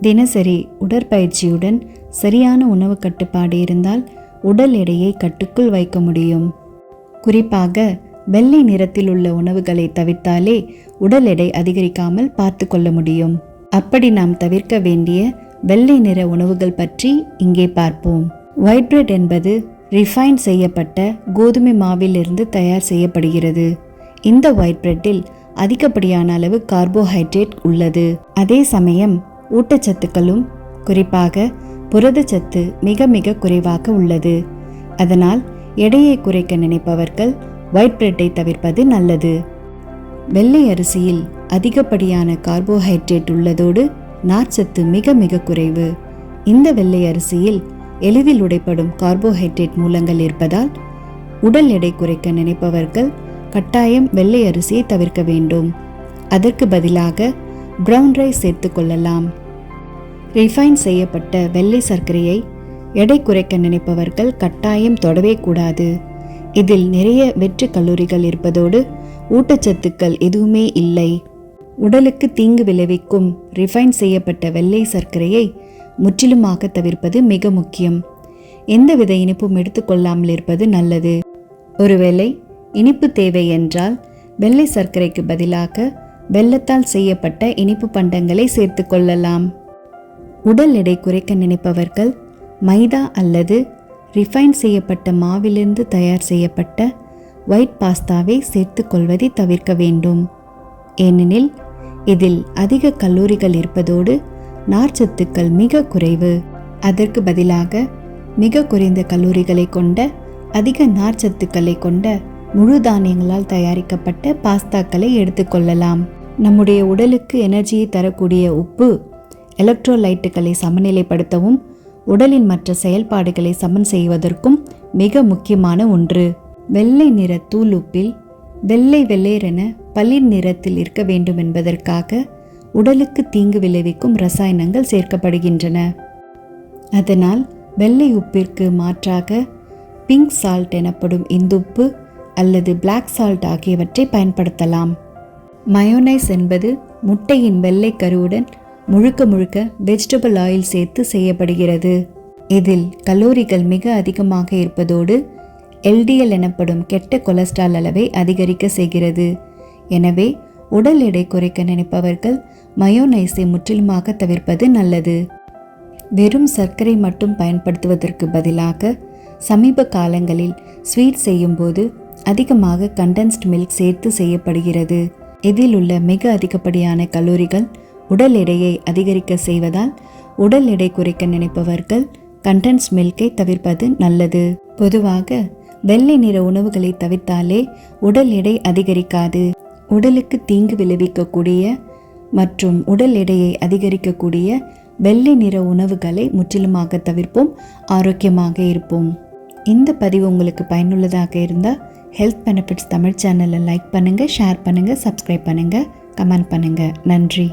தினசரி உடற்பயிற்சியுடன் சரியான உணவு கட்டுப்பாடு இருந்தால் உடல் எடையை கட்டுக்குள் வைக்க முடியும். குறிப்பாக வெள்ளை நிறத்தில் உள்ள உணவுகளை தவிர்த்தாலே உடல் எடை அதிகரிக்காமல் பார்த்து கொள்ள முடியும். அப்படி நாம் தவிர்க்க வேண்டிய வெள்ளை நிற உணவுகள் பற்றி இங்கே பார்ப்போம். ஒயிட் பிரெட் என்பது ரிஃபைன் செய்யப்பட்ட கோதுமை மாவிலிருந்து தயார் செய்யப்படுகிறது. இந்த ஒயிட் பிரெட்டில் அதிகப்படியான அளவு கார்போஹைட்ரேட் உள்ளது. அதே சமயம் ஊட்டச்சத்துக்களும் குறிப்பாக புரதச்சத்து மிக மிக குறைவாக உள்ளது. அதனால் எடையை குறைக்க நினைப்பவர்கள் ஒயிட் பிரெட்டை தவிர்ப்பது நல்லது. வெள்ளை அரிசியில் அதிகப்படியான கார்போஹைட்ரேட் உள்ளதோடு நார்ச்சத்து மிக மிக குறைவு. இந்த வெள்ளை அரிசியில் எளிதில் உடைப்படும் கார்போஹைட்ரேட் மூலங்கள் இருப்பதால் உடல் எடை குறைக்க நினைப்பவர்கள் கட்டாயம் வெள்ளை அரிசியை தவிர்க்க வேண்டும். அதற்கு பதிலாக ப்ரௌன் ரைஸ் சேர்த்து கொள்ளலாம். ரிஃபைன் செய்யப்பட்ட வெள்ளை சர்க்கரையை எடை குறைக்க நினைப்பவர்கள் கட்டாயம் தொடவே கூடாது. இதில் நிறைய வெற்று கல்லூரிகள் இருப்பதோடு ஊட்டச்சத்துக்கள் எதுவுமே இல்லை. உடலுக்கு தீங்கு விளைவிக்கும் ரிஃபைன் செய்யப்பட்ட வெள்ளை சர்க்கரையை முற்றிலுமாக தவிர்ப்பது மிக முக்கியம். எந்தவித இனிப்பும் எடுத்துக்கொள்ளாமல் இருப்பது நல்லது. ஒருவேளை இனிப்பு தேவை என்றால் வெள்ளை சர்க்கரைக்கு பதிலாக வெள்ளத்தால் செய்யப்பட்ட இனிப்பு பண்டங்களை சேர்த்து கொள்ளலாம். உடல் எடை குறைக்க நினைப்பவர்கள் மைதா அல்லது ரிஃபைன் செய்யப்பட்ட மாவிலிருந்து தயார் செய்யப்பட்ட ஒயிட் பாஸ்தாவை சேர்த்து கொள்வதை தவிர்க்க வேண்டும். ஏனெனில் இதில் அதிக கல்லூரிகள் இருப்பதோடு நார்ச்சத்துக்கள் மிக குறைவு. அதற்கு பதிலாக மிக குறைந்த கல்லூரிகளை கொண்ட அதிக நார்ச்சத்துக்களை கொண்ட முழு தானியங்களால் தயாரிக்கப்பட்ட பாஸ்தாக்களை எடுத்துக்கொள்ளலாம் நம்முடைய உடலுக்கு எனர்ஜியை தரக்கூடிய உப்பு எலக்ட்ரோலைட்டுகளை சமநிலைப்படுத்தவும் உடலின் மற்ற செயல்பாடுகளை சமன் செய்வதற்கும் மிக முக்கியமான ஒன்று. வெள்ளை நிற தூள் உப்பில் வெள்ளை வெள்ளையரென பளிர் நிறத்தில் இருக்க வேண்டும் என்பதற்காக உடலுக்கு தீங்கு விளைவிக்கும் ரசாயனங்கள் சேர்க்கப்படுகின்றன. அதனால் வெள்ளை உப்பிற்கு மாற்றாக பிங்க் சால்ட் எனப்படும் இந்துப்பு அல்லது பிளாக் சால்ட் ஆகியவற்றை பயன்படுத்தலாம். மயோனைஸ் என்பது முட்டையின் வெள்ளை கருவுடன் முழுக்க முழுக்க வெஜிடபிள் ஆயில் சேர்த்து செய்யப்படுகிறது. இதில் கலோரிகள் மிக அதிகமாக இருப்பதோடு எல்டிஎல் எனப்படும் கெட்ட கொலஸ்ட்ரால் அளவை அதிகரிக்க செய்கிறது. எனவே உடல் எடை குறைக்க நினைப்பவர்கள் மயோனைஸை முற்றிலுமாக தவிர்ப்பது நல்லது. வெறும் சர்க்கரை மட்டும் பயன்படுத்துவதற்கு பதிலாக சமீப காலங்களில் ஸ்வீட் செய்யும்போது அதிகமாக கண்டென்ஸ்ட் மில்க் சேர்த்து செய்யப்படுகிறது. இதில் உள்ள மிக அதிகப்படியான கலோரிகள் உடல் எடையை அதிகரிக்க செய்வதால் உடல் எடை குறைக்க நினைப்பவர்கள் கண்டன்ஸ் மில்கை தவிர்ப்பது நல்லது. பொதுவாக வெள்ளை நிற உணவுகளை தவிர்த்தாலே உடல் எடை அதிகரிக்காது. உடலுக்கு தீங்கு விளைவிக்கக்கூடிய மற்றும் உடல் எடையை அதிகரிக்கக்கூடிய வெள்ளை நிற உணவுகளை முற்றிலுமாக தவிர்ப்போம் ஆரோக்கியமாக இருப்போம். இந்த பதிவு உங்களுக்கு பயனுள்ளதாக இருந்தால் ஹெல்த் பெனிஃபிட்ஸ் தமிழ் சேனலை லைக் பண்ணுங்கள் ஷேர் பண்ணுங்கள் சப்ஸ்கிரைப் பண்ணுங்கள் கமெண்ட் பண்ணுங்கள் நன்றி.